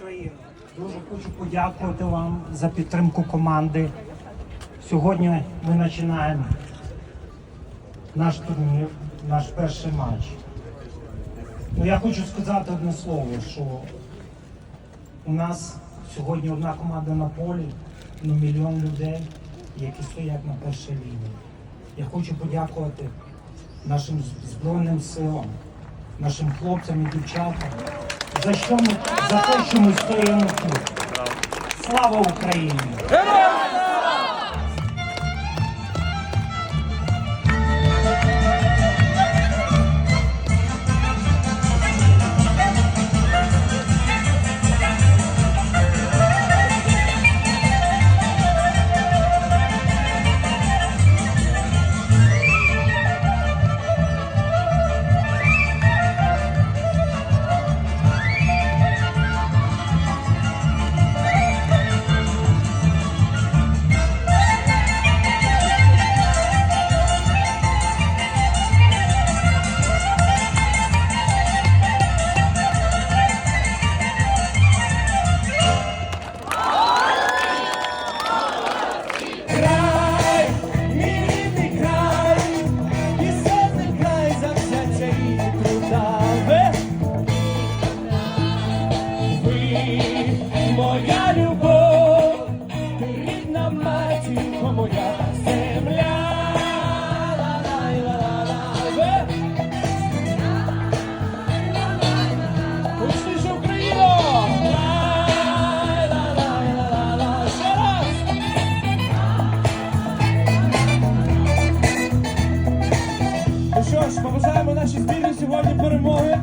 Україна! Дуже хочу подякувати вам за підтримку команди. Сьогодні ми починаємо наш турнір, наш перший матч. Ну, я хочу сказати одне слово, що у нас сьогодні одна команда на полі, ну мільйон людей, які стоять на першій лінії. Я хочу подякувати нашим Збройним силам, нашим хлопцям і дівчатам за що ми за те, що ми стоїмо тут. Слава Україні! моя любов, рідна матінко моя земля. Ну що ж, побажаємо нашій збірні сьогодні перемоги.